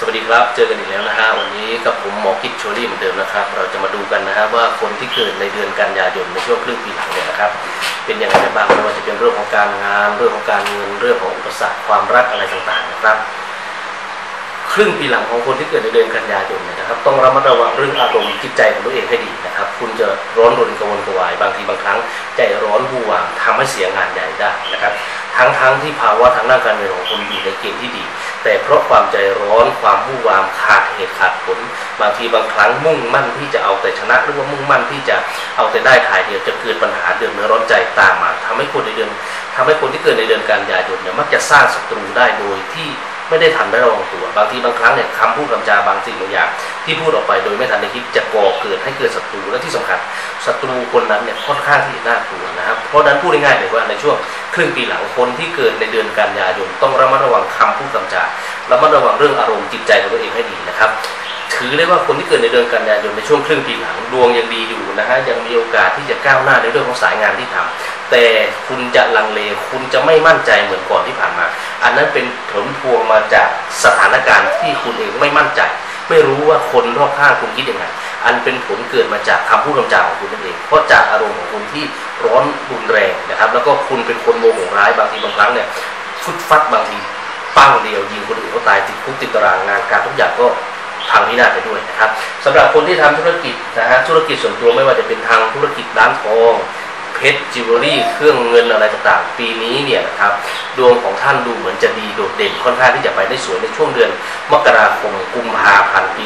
สวัสดีครับ เจอกันอีกแล้วนะฮะ วันนี้กับผมหมอกิจโชลี่เหมือนเดิมนะครับ เราจะมาดูกันนะฮะว่าคนที่เกิดในเดือนกันยายนในช่วงครึ่งปีหลังเนี่ยนะครับ เป็นยังไงบ้างไม่ว่าจะเป็นเรื่องของการงาน เรื่องของการเงิน เรื่องของอุปสรรคความรักอะไรต่างๆนะครับ ครึ่งปีหลังของคนที่เกิดในเดือนกันยายนนะครับ ต้องระมัดระวังเรื่องอารมณ์จิตใจของตัวเองให้ดีนะครับ คุณจะร้อนรนกระวนกระวาย บางทีบางครั้งใจร้อนบูวามทำให้เสียงานใหญ่ได้นะครับ ทั้งทั้งที่ภาวะทางด้านการเงินของคุณอยู่ในเกณฑ์ที่ดี แต่เพราะความใจร้อนความวู่วามขาดเหตุขาดผล บางทีบางครั้งมุ่งมั่นที่จะเอาแต่ชนะ หรือว่ามุ่งมั่นที่จะเอาแต่ได้ถ่ายเดียวจะเกิดปัญหาเดือดเนื้อร้อนใจตามมาทำให้คนในเดือนทำให้คนที่เกิดในเดือนกันยายนเนี่ยมักจะสร้างศัตรูได้โดยที่ ไม่ได้ทันได้ระวังตัว บางทีบางครั้งเนี่ยคำพูดคำจาบางสิ่งบางอย่าง ที่พูดออกไปโดยไม่ทันได้คิดจะก่อเกิดให้เกิดศัตรูและที่สำคัญศัตรูคนนั้นเนี่ยค่อนข้างที่จะน่ากลัวนะครับเพราะนั้นพูดง่ายๆเลยว่าในช่วงครึ่งปีหลังคนที่เกิดในเดือนกันยายนต้องระมัดระวังคำพูดคำจาระมัดระวังเรื่องอารมณ์จิตใจของตัวเองให้ดีนะครับถือได้ว่าคนที่เกิดในเดือนกันยายนในช่วงครึ่งปีหลังดวงยังดีอยู่นะฮะยังมีโอกาสที่จะก้าวหน้าในเรื่องของสายงานที่ทำแต่คุณจะลังเลคุณจะไม่มั่นใจเหมือนก่อนที่ผ่านมา อันนั้นเป็นผลพวงมาจากสถานการณ์ที่คุณเองไม่มั่นใจ ไม่รู้ว่าคนรอบข้างคุณคิดยังไงอันเป็นผลเกิดมาจากคำพูดคำจาของคุณนั่นเอง เพราะจากอารมณ์ของคุณที่ร้อนรุนแรงนะครับ แล้วก็คุณเป็นคนโมโหร้ายบางทีบางครั้งเนี่ยฟุดฟัดบางทีปังเดียวยิงคนอื่นเขาตายติดคุกติดตารางงานการทุกอย่างก็พังพินาศไปด้วยนะครับสำหรับคนที่ทำธุรกิจนะฮะธุรกิจส่วนตัวไม่ว่าจะเป็นทางธุรกิจร้านทอง เพชรจิวเวลรี่เครื่องเงินอะไรต่างๆ ปีนี้เนี่ยนะครับดวงของท่านดูเหมือนจะดีโดดเด่นค่อนข้างที่จะไปได้สวยในช่วงเดือนมกราคมกุมภาพันธ์ปี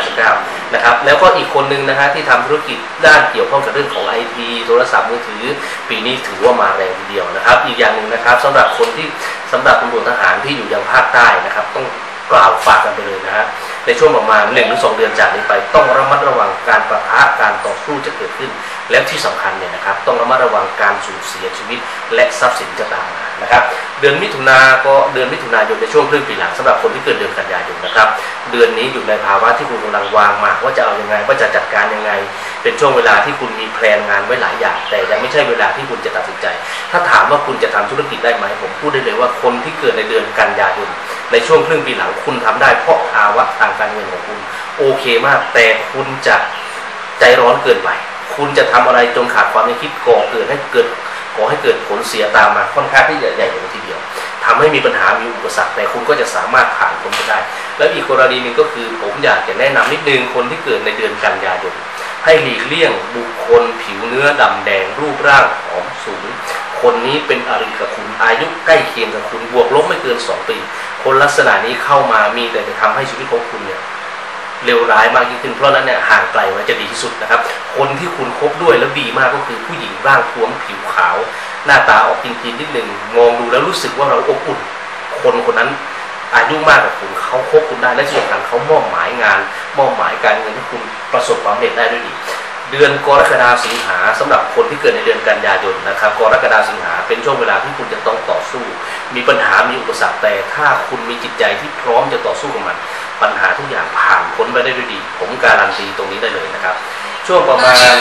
2559 นะครับแล้วก็อีกคนนึงนะฮะที่ทำธุรกิจด้านเกี่ยวข้องกับเรื่องของไอทีโทรศัพท์มือถือ ปีนี้ถือว่ามาแรงทีเดียวนะครับ อีกอย่างหนึ่งนะครับสำหรับคนที่สำหรับตำรวจทหารที่อยู่ยังภาคใต้นะครับ ต้องกล่าวฝากกันไปเลยนะฮะในช่วงประมาณ1นถึงหรือสองเดือนจากนี้ไป ต้องระมัดระวังการประทะการต่อสู้จะเกิดขึ้น และที่สำคัญเนี่ยนะครับต้องระมัดระวังการสูญเสียชีวิต และทรัพย์สินจะตามมานะครับ เดือนมิถุนาก็เดือนมิถุนายนในช่วงครึ่งปีหลังสำหรับคนที่เกิดเดือนกันยายนนะครับ เดือนนี้อยู่ในภาวะที่คุณกำลังวางหมากว่าจะเอาอยังไงว่าจะจัดการยังไง เป็นช่วงเวลาที่คุณมีแพลนงานไว้หลายอย่าง แต่ยังไม่ใช่เวลาที่คุณจะตัดสินใจ ถ้าถามว่าคุณจะทำธุรกิจได้ไหมผมพูดได้เลยว่าคนที่เกิดในเดือนกันยายน ในช่วงครึ่งปีหลังคุณทำได้ เพราะภาวะทางการเงินของคุณ โอเคมาก แต่คุณจะใจร้อนเกินไป คุณจะทำอะไรจนขาดความคิดก่อเกิดให้เกิดก่อให้เกิดผลเสียตามมาค่อนข้างที่จะใหญ่เลยทีเดียวทำให้มีปัญหามีอุปสรรคแต่คุณก็จะสามารถผ่านพ้นไปได้ แล้วอีกกรณีหนึ่งก็คือผมอยากจะแนะนำนิดนึงคนที่เกิดในเดือนกันยายนให้หลีกเลี่ยงบุคคลผิวเนื้อดำแดงรูปร่างผอมสูงคนนี้เป็นอริกับคุณอายุใกล้เคียงกับคุณบวกลบไม่เกิน 2 ปี คนลักษณะนี้เข้ามามีแต่จะทำให้ชีวิตของคุณเนี่ยเลวร้ายมากยิ่งขึ้นเพราะนั้นเนี่ยห่างไกลไว้จะดีที่สุดนะครับ คนที่คุณคบด้วยแล้วดีมากก็คือผู้หญิงร่างท้วมผิวขาว หน้าตาออกกินกินนิดหนึ่งมองดูแล้วรู้สึกว่าเราอบอุ่น คนคนนั้นอายุมากกว่าคุณเขาคบคุณได้และที่สำคัญเขามอบหมายงาน มอบหมายการเงินให้คุณประสบความสำเร็จได้ด้วยดี เดือนกรกฎาสิงหาสำหรับคนที่เกิดในเดือนกันยายนนะครับกรกฎาสิงหาเป็นช่วงเวลาที่คุณจะต้องต่อสู้ มีปัญหามีอุปสรรคแต่ถ้าคุณมีจิตใจที่พร้อมจะต่อสู้กับมัน ปัญหาทุกอย่างผ่านพ้นไปได้ด้วยดี ผมการันตีตรงนี้ได้เลยนะครับ ช่วงประมาณ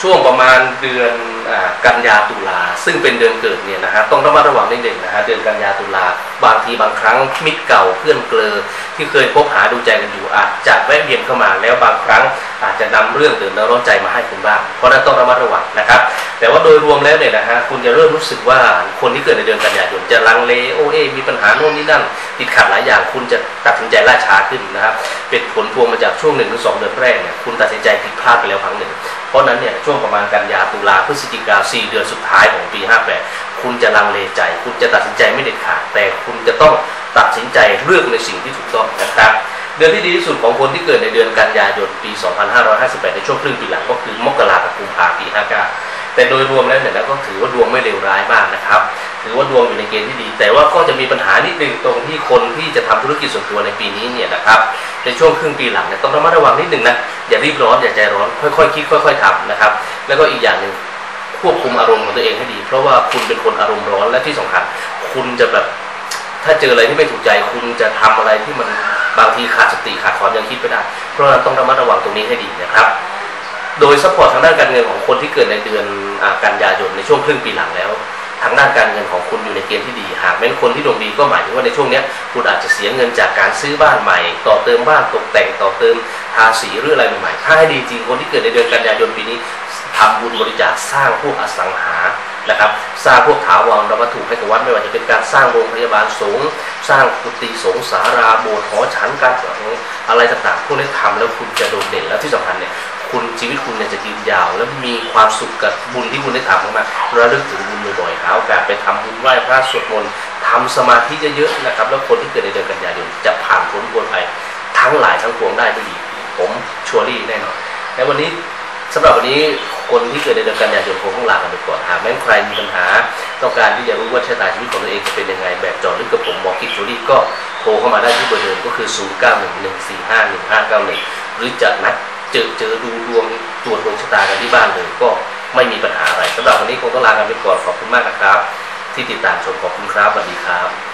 ช่วงประมาณเดือน กันยาตุลาซึ่งเป็นเดือนเกิดเนี่ยนะฮะต้องระมัดระวังนิดหนึ่งนะฮะเดือนกันยาตุลาบางทีบางครั้งมิตรเก่าเพื่อนเกลอที่เคยคบหาดูใจกันอยู่อาจจะแวะเวียนเข้ามาแล้วบางครั้งอาจจะนำเรื่องเดือดร้อนใจมาให้คุณบ้างเพราะนั้นต้องระมัดระวังนะครับแต่ว่าโดยรวมแล้วเนี่ยนะฮะคุณจะเริ่มรู้สึกว่าคนที่เกิดในเดือนกันยายนจะลังเลโอเอมีปัญหาโน่นนี่นั่นติดขัดหลายอย่างคุณจะตัดสินใจล่าช้าขึ้นนะครับเป็นผลพวงมาจากช่วงหนึ่งหรือสองเดือนแรกเนี่ยคุณตัดสินใจผิดพลาดไปแล้วครั้งหนึ่ง เพราะนั้นเนี่ยช่วงประมาณกันยาตุลาพฤศจิกาสี่เดือนสุดท้ายของปี 58 คุณจะลังเลใจ คุณจะตัดสินใจไม่เด็ดขาด แต่คุณจะต้องตัดสินใจเลือกในสิ่งที่ถูกต้องนะครับเดือนที่ดีที่สุดของคนที่เกิดในเดือนกันยายนปี 2558 ในช่วงครึ่งปีหลังก็คือมกราคมกุมภาพันธ์ปี 59 แต่โดยรวมแล้วเนี่ยก็ถือว่าดวงไม่เลวร้ายมากนะครับ ถือว่าดวงอยู่ในเกณฑ์ที่ดี แต่ว่าก็จะมีปัญหานิดนึงตรงที่คนที่จะทำธุรกิจส่วนตัวในปีนี้เนี่ยนะครับในช่วงครึ่งปีหลังเนี่ยต้องระมัดระวังนิดนึงนะอย่ารีบร้อนอย่าใจร้อนค่อยๆคิดค่อย ๆทำนะครับ แล้วก็อีกอย่างหนึ่งควบคุมอารมณ์ของตัวเองให้ดี เพราะว่าคุณเป็นคนอารมณ์ร้อนและที่สำคัญคุณจะแบบถ้าเจออะไรที่ไม่ถูกใจคุณจะทำอะไรที่มันบางทีขาดสติขาดความยังคิดไม่ได้ เพราะฉะนั้นต้องระมัดระวังตรงนี้ให้ดีนะครับ โดยซัพพอร์ตทางด้านการเงินของคนที่เกิดในเดือนอกันยายนในช่วงครึ่งปีหลังแล้ว ทางด้านการเงินของคุณอยู่ในเกณฑ์ที่ดี หากแม้นคนที่ดวงดีก็หมายถึงว่าในช่วงนี้คุณอาจจะเสียเงินจากการซื้อบ้านใหม่ ต่อเติมบ้านตกแต่งต่อเติมทาสีหรืออะไรใหม่ๆถ้าให้ดีจริงคนที่เกิดในเดือนกันยายนปีนี้ทำบุญบริจาคสร้างพวกอสังหานะครับสร้างพวกถาวรวัตถุให้กับวัดไม่ว่าจะเป็นการสร้างโรงพยาบาลสงฆ์สร้างกุฏิสงฆ์สาราโบสถ์หอฉันการอะไรต่างๆพวกนี้ทำแล้วคุณจะโดดเด่นแล้วที่สำคัญเนี่ย คุณชีวิตคุณเนี่ยจะยืนยาว แล้วมีความสุขกับบุญที่คุณได้ทำมาระลึกถึงบุญบ่อยๆหาโอกาสไปทำบุญไหว้พระสวดมนต์ทำสมาธิเยอะๆนะครับ แล้วคนที่เกิดในเดือนกันยายนจะผ่านพ้นพ้นไปทั้งหลายทั้งปวงได้ด้วยดี ผมชัวรี่แน่นอนในวันนี้สำหรับวันนี้คนที่เกิดในเดือนกันยายนคงต้องลากันไปก่อนหากแม้นใครมีปัญหา ต้องการที่จะรู้ว่าชะตาชีวิตของตัวเองจะเป็นยังไงแบบจอดลึกกับผมหมอคิดชัวรี่ก็โทรเข้ามาได้ที่เบอร์เดิมก็คือ 0911451591 หรือจะนัด เจอเจอดูดวงตรวจดวงชะตากันที่บ้านเลยก็ไม่มีปัญหาอะไรสำหรับวันนี้คงต้องลากันไปก่อนขอบคุณมากนะครับ ที่ติดตามชมขอบคุณครับสวัสดีครับ